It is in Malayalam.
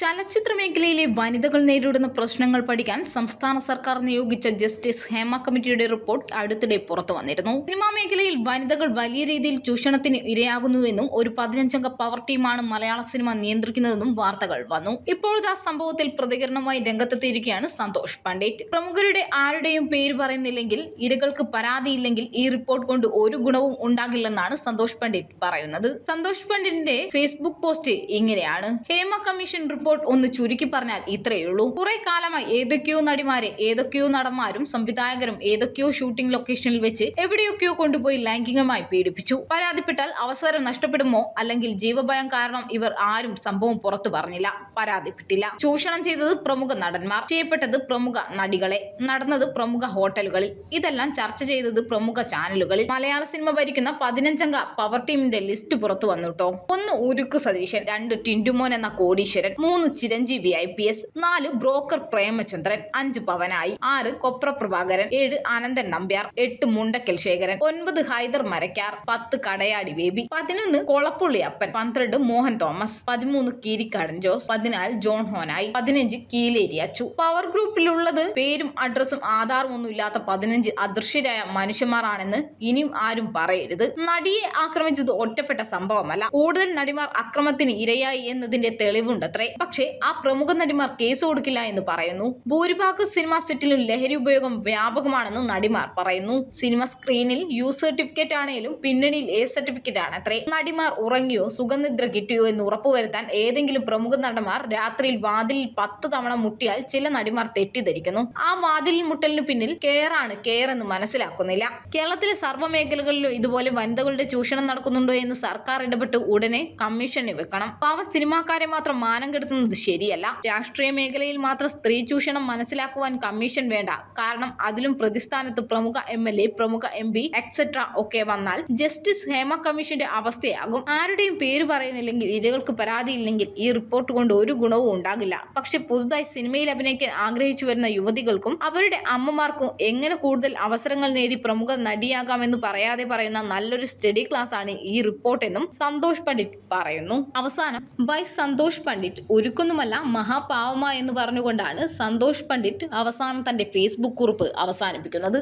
ചലച്ചിത്ര മേഖലയിലെ വനിതകൾ നേരിടുന്ന പ്രശ്നങ്ങൾ പഠിക്കാൻ സംസ്ഥാന സർക്കാർ നിയോഗിച്ച ജസ്റ്റിസ് ഹേമ കമ്മിറ്റിയുടെ റിപ്പോർട്ട് അടുത്തിടെ പുറത്തു വന്നിരുന്നു. സിനിമാ മേഖലയിൽ വനിതകൾ വലിയ രീതിയിൽ ചൂഷണത്തിന് ഇരയാകുന്നുവെന്നും ഒരു പതിനഞ്ചംഗ പവർ ടീമാണ് മലയാള സിനിമ നിയന്ത്രിക്കുന്നതെന്നും വാർത്തകൾ വന്നു. ഇപ്പോഴത്തെ ആ സംഭവത്തിൽ പ്രതികരണവുമായി രംഗത്തെത്തിയിരിക്കുകയാണ് സന്തോഷ് പണ്ഡിറ്റ്. പ്രമുഖരുടെ ആരുടെയും പേര് പറയുന്നില്ലെങ്കിൽ ഇരകൾക്ക് പരാതിയില്ലെങ്കിൽ ഈ റിപ്പോർട്ട് കൊണ്ട് ഒരു ഗുണവും ഉണ്ടാകില്ലെന്നാണ് സന്തോഷ് പണ്ഡിറ്റ് പറയുന്നത്. സന്തോഷ് പണ്ഡിറ്റിന്റെ ഫേസ്ബുക്ക് പോസ്റ്റ് ഇങ്ങനെയാണ്. ഹേമ കമ്മീഷൻ റിപ്പോർട്ട് ഒന്ന് ചുരുക്കി പറഞ്ഞാൽ ഇത്രയേ ഉള്ളൂ. കുറെ കാലമായി ഏതൊക്കെയോ നടിമാരെ ഏതൊക്കെയോ നടന്മാരും സംവിധായകരും ഏതൊക്കെയോ ഷൂട്ടിംഗ് ലൊക്കേഷനിൽ വെച്ച് എവിടെയൊക്കെയോ കൊണ്ടുപോയി ലൈംഗികമായി പീഡിപ്പിച്ചു. പരാതിപ്പെട്ടാൽ അവസരം നഷ്ടപ്പെടുമോ അല്ലെങ്കിൽ ജീവഭയം കാരണം ഇവർ ആരും സംഭവം പുറത്തു പറഞ്ഞില്ല? പരാതിപ്പെട്ടില്ല. ചൂഷണം ചെയ്തത് പ്രമുഖ നടന്മാർ ചെയ്യപ്പെട്ടത് പ്രമുഖ നടികളെ നടന്നത് പ്രമുഖ ഹോട്ടലുകളിൽ. ഇതെല്ലാം ചർച്ച ചെയ്തത് പ്രമുഖ ചാനലുകളിൽ. മലയാള സിനിമ ഭരിക്കുന്ന പതിനഞ്ചംഗ പവർ ടീമിന്റെ ലിസ്റ്റ് പുറത്തു വന്നു കേട്ടോ ഒന്ന് ഉരുക്ക് സതീശൻ രണ്ട് ടിൻഡുമോൻ എന്ന കോടീശ്വരൻ മൂന്ന് ചിരഞ്ജീവി ഐ പി എസ് നാല് ബ്രോക്കർ പ്രേമചന്ദ്രൻ അഞ്ച് പവനായി ആറ് കൊപ്ര പ്രഭാകരൻ ഏഴ് അനന്തൻ നമ്പ്യാർ എട്ട് മുണ്ടക്കൽ ശേഖരൻ ഒൻപത് ഹൈദർ മരക്കാർ പത്ത് കടയാടി ബേബി പതിനൊന്ന് കൊളപ്പുള്ളി അപ്പൻ പന്ത്രണ്ട് മോഹൻ തോമസ് പതിമൂന്ന് കീരിക്കാടൻ ജോസ് പതിനാല് ജോൺ ഹോനായി പതിനഞ്ച് കീലേരി അച്ചു. പവർ ഗ്രൂപ്പിലുള്ളത് പേരും അഡ്രസ്സും ആധാറും ഒന്നും ഇല്ലാത്ത പതിനഞ്ച് അദൃശ്യരായ മനുഷ്യന്മാരാണെന്ന് ഇനിയും ആരും പറയരുത്. നടിയെ ആക്രമിച്ചത് ഒറ്റപ്പെട്ട സംഭവമല്ല. കൂടുതൽ നടിമാർ അക്രമത്തിന് ഇരയായി എന്നതിന്റെ തെളിവുണ്ടത്രേ. പക്ഷേ ആ പ്രമുഖ നടിമാർ കേസ് കൊടുക്കില്ല എന്ന് പറയുന്നു. ഭൂരിഭാഗം സിനിമാ സെറ്റിലും ലഹരി ഉപയോഗം വ്യാപകമാണെന്ന് നടിമാർ പറയുന്നു. സിനിമ സ്ക്രീനിൽ യു സർട്ടിഫിക്കറ്റ് ആണെങ്കിലും പിന്നണിയിൽ എ സർട്ടിഫിക്കറ്റ് ആണ് അത്രേ. നടിമാർ ഉറങ്ങിയോ സുഖനിദ്ര കിട്ടിയോ എന്ന് ഉറപ്പുവരുത്താൻ ഏതെങ്കിലും പ്രമുഖ നടന്മാർ രാത്രിയിൽ വാതിലിൽ പത്ത് തവണ മുട്ടിയാൽ ചില നടിമാർ തെറ്റിദ്ധരിക്കുന്നു. ആ വാതിലിൽ മുട്ടലിന് പിന്നിൽ കെയർ ആണ് കെയർ എന്ന് മനസ്സിലാക്കുന്നില്ല. കേരളത്തിലെ സർവ മേഖലകളിലും ഇതുപോലെ വനിതകളുടെ ചൂഷണം നടക്കുന്നുണ്ടോ എന്ന് സർക്കാർ ഇടപെട്ട് ഉടനെ കമ്മീഷന് വെക്കണം. പാവം സിനിമാക്കാരെ മാത്രം മാനം കെടുത്തുന്നത് ശരിയല്ല. രാഷ്ട്രീയ മേഖലയിൽ മാത്രം സ്ത്രീ ചൂഷണം മനസ്സിലാക്കുവാൻ കമ്മീഷൻ വേണ്ട. കാരണം അതിലും പ്രതിസ്ഥാനത്ത് പ്രമുഖ എം എൽ എ പ്രമുഖ എം പി എക്സെട്ര ഒക്കെ വന്നാൽ ജസ്റ്റിസ് ഹേമ കമ്മീഷന്റെ അവസ്ഥയാകും. ആരുടെയും പേര് പറയുന്നില്ലെങ്കിൽ ഇരകൾക്ക് പരാതിയില്ലെങ്കിൽ ഈ റിപ്പോർട്ട് കൊണ്ട് ഒരു ഗുണവും ഉണ്ടാകില്ല. പക്ഷെ പുതുതായി സിനിമയിൽ അഭിനയിക്കാൻ ആഗ്രഹിച്ചു വരുന്ന യുവതികൾക്കും അവരുടെ അമ്മമാർക്കും എങ്ങനെ കൂടുതൽ അവസരങ്ങൾ നേടി പ്രമുഖ നടിയാകാമെന്ന് പറയാതെ പറയുന്ന നല്ലൊരു സ്റ്റഡി ക്ലാസ് ആണ് ഈ റിപ്പോർട്ടെന്നും സന്തോഷ് പണ്ഡിറ്റ് പറയുന്നു. അവസാനം ബൈ സന്തോഷ് പണ്ഡിറ്റ് ഒരുക്കൊന്നുമല്ല മഹാപാവമ എന്ന് പറഞ്ഞുകൊണ്ടാണ് സന്തോഷ് പണ്ഡിറ്റ് അവസാനം തന്റെ ഫേസ്ബുക്ക് കുറിപ്പ് അവസാനിപ്പിക്കുന്നത്.